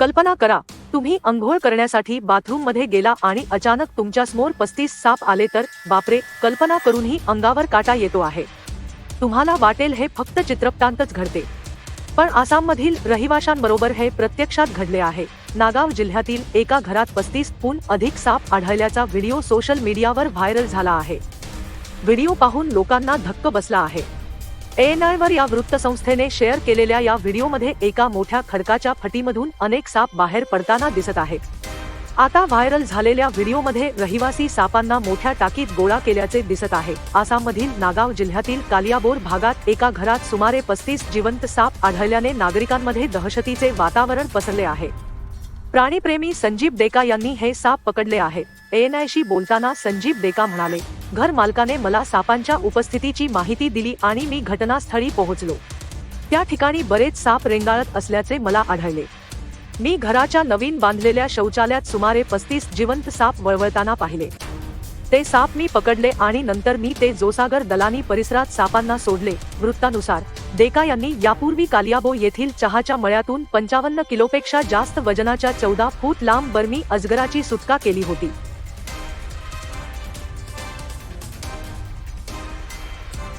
कल्पना करा तुम्ही अंघोळ करण्यासाठी बाथरूममध्ये गेला आणि अचानक तुमच्यासमोर पस्तीस साप आले तर बापरे कल्पना करूनही अंगावर काटा येतो आहे. तुम्हाला वाटेल हे फक्त चित्रपटांतच घडते. पण आसाममधील रहिवाशांबरोबर हे प्रत्यक्षात घडले आहे. नागाव जिल्ह्यातील एका घरात पस्तीस हून अधिक साप आढळल्याचा व्हिडिओ सोशल मीडियावर व्हायरल झाला आहे. व्हिडिओ पाहून लोकांना धक्क बसला आहे. ANI वर या वृत्तसंस्थेने शेअर केलेल्या या व्हिडिओमध्ये एका मोठ्या खडकाच्या फटीमधून अनेक साप बाहेर पडताना दिसत आहेत. आता व्हायरल झालेल्या व्हिडिओमध्ये रहिवासी सापांना मोठ्या टाकीत गोळा केल्याचे दिसत आहे. आसाममधील नागाव जिल्ह्यातील कालियाबोर भागात एका घरात सुमारे पस्तीस जिवंत साप आढळल्याने नागरिकांमध्ये दहशतीचे वातावरण पसरले आहे. प्राणीप्रेमी संजीव डेका यांनी हे साप पकडले आहेत एएनआयशी बोलताना संजीव डेका म्हणाले घर मालकाने मला सापांच्या उपस्थितीची माहिती दिली आणि मी घटनास्थळी पोहोचलो. त्या ठिकाणी बरेच साप रेंगाळत असल्याचे मला आढळले. मी घराच्या नवीन बांधलेल्या शौचालयात सुमारे पस्तीस जिवंत साप वळवळताना पाहिले. ते साप मी पकडले आणि नंतर मी ते जोसागर दलानी परिसरात सापांना सोडले वृत्तानुसार. डेका यांनी यापूर्वी कालियाबो येथील चहाच्या मळ्यातून पंचावन्न किलोपेक्षा जास्त वजनाच्या चौदा फूट लांब बर्मी अजगराची सुटका केली होती.